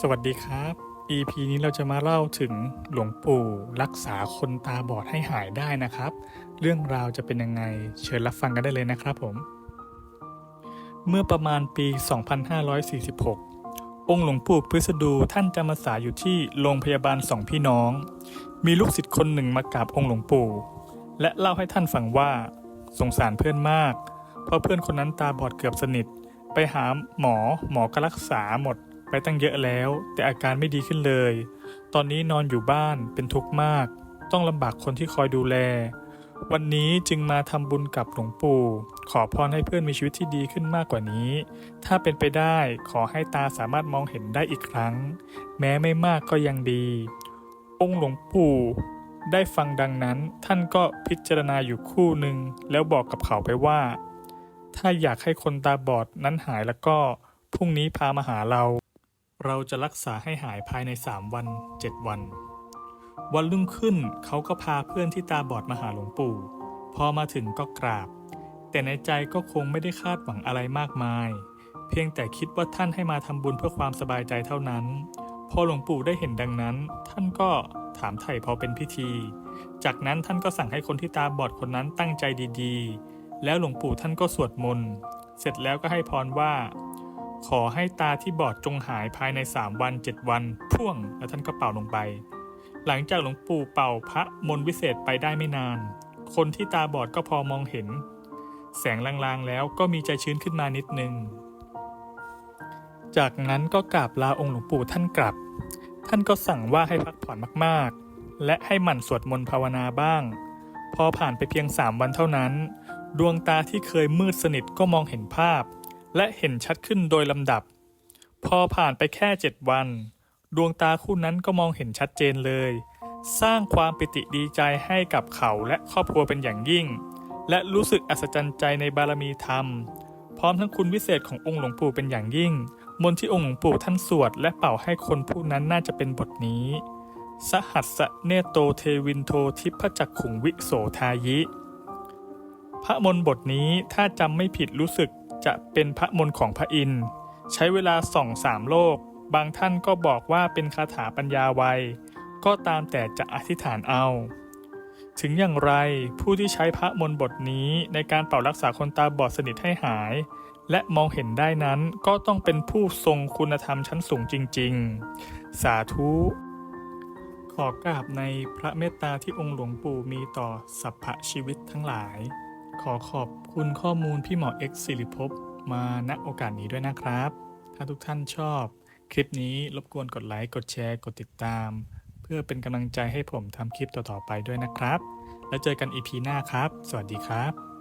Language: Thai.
สวัสดีครับ EP นี้เราจะมาเล่าถึงหลวงปู่รักษาคนตาบอดให้หายได้นะครับ เรื่องราวจะเป็นยังไงเชิญรับฟังกันได้เลยนะครับผม เมื่อประมาณปี 2546 องค์หลวงปู่พฤษดูท่านจำพรรษาอยู่ที่โรงพยาบาลสองพี่น้อง มีลูกศิษย์คนหนึ่งมากราบองค์หลวงปู่ และเล่าให้ท่านฟังว่าสงสารเพื่อนมาก เพราะเพื่อนคนนั้นตาบอดเกือบสนิท ไปหาหมอหมอก็รักษาหมด ไปตั้งเยอะแล้ว แต่อาการไม่ดีขึ้นเลย ตอนนี้นอนอยู่บ้านเป็นทุกข์มาก ต้องลำบากคนที่คอยดูแล วันนี้จึงมาทำบุญกับหลวงปู่ ขอพรให้เพื่อนมีชีวิตที่ดีขึ้นมากกว่านี้ ถ้าเป็นไปได้ขอให้ตาสามารถมองเห็นได้อีกครั้ง แม้ไม่มากก็ยังดี องค์หลวงปู่ได้ฟังดังนั้นท่านก็พิจารณาอยู่คู่หนึ่งแล้วบอกกับเขาไปว่า ถ้าอยากให้คนตาบอดนั้นหายแล้วก็พรุ่งนี้พามาหาเรา เราจะรักษาให้หายภายใน 3 วัน 7 วัน วันรุ่งขึ้นเขาก็พาเพื่อนที่ตาบอดมาหาหลวงปู่ พอมาถึงก็กราบ แต่ในใจก็คงไม่ได้คาดหวังอะไรมากมาย เพียงแต่คิดว่าท่านให้มาทำบุญเพื่อความสบายใจเท่านั้น พอหลวงปู่ได้เห็นดังนั้น ท่านก็ถามไถ่พอเป็นพิธี จากนั้นท่านก็สั่งให้คนที่ตาบอดคนนั้นตั้งใจดีๆ แล้วหลวงปู่ท่านก็สวดมนต์ เสร็จแล้วก็ให้พรว่า ขอให้ตาที่บอดจงหายภายใน 3 วัน 7 วัน พ่วงแล้วท่านก็เป่าลงไป หลังจากหลวงปู่เป่าพระมนต์วิเศษไปได้ไม่นาน คนที่ตาบอดก็พอมองเห็น แสงลางๆแล้วก็มีใจชื้นขึ้นมานิดนึง จากนั้นก็กราบลาองค์หลวงปู่ท่านกลับ ท่านก็สั่งว่าให้พักผ่อนมากๆ และให้หมั่นสวดมนต์ภาวนาบ้าง พอผ่านไปเพียง3วันเท่านั้น ดวงตาที่เคยมืดสนิทก็มองเห็นภาพ และเห็นชัดขึ้นโดยลำดับ พอผ่านไปแค่7วัน ดวงตาคู่นั้นก็มองเห็นชัดเจนเลย สร้างความปิติดีใจให้กับเขาและครอบครัวเป็นอย่างยิ่ง และรู้สึกอัศจรรย์ใจในบารมีธรรม พร้อมทั้งคุณวิเศษขององค์หลวงปู่เป็นอย่างยิ่ง มนที่องค์หลวงปู่ท่านสวดและเป่าให้คนผู้นั้นน่าจะเป็นบทนี้ สหัสสะเนโตเทวินโททิพจักขุงวิโสทายิพระมนบทนี้ถ้าจำไม่ผิดรู้สึก จะเป็นพระมนต์ของพระอินทร์ใช้เวลาส่องสามโลก บางท่านก็บอกว่าเป็นคาถาปัญญาไวก็ตามแต่จะอธิษฐานเอา ถึงอย่างไรผู้ที่ใช้พระมนต์บทนี้ในการเป่ารักษาคนตาบอดสนิทให้หาย และมองเห็นได้นั้นก็ต้องเป็นผู้ทรงคุณธรรมชั้นสูงจริง ๆ สาธุขอกราบในพระเมตตาที่องค์หลวงปู่มีต่อสัพพชีวิตทั้งหลาย ขอขอบคุณข้อมูลพี่หมอเอ็กซ์สิริภพมาณโอกาสนี้ด้วยนะครับ ถ้าทุกท่านชอบคลิปนี้รบกวนกดไลค์ กดแชร์ กดติดตาม เพื่อเป็นกำลังใจให้ผมทำคลิปต่อๆไปด้วยนะครับ แล้วเจอกันอีพีหน้าครับ สวัสดีครับ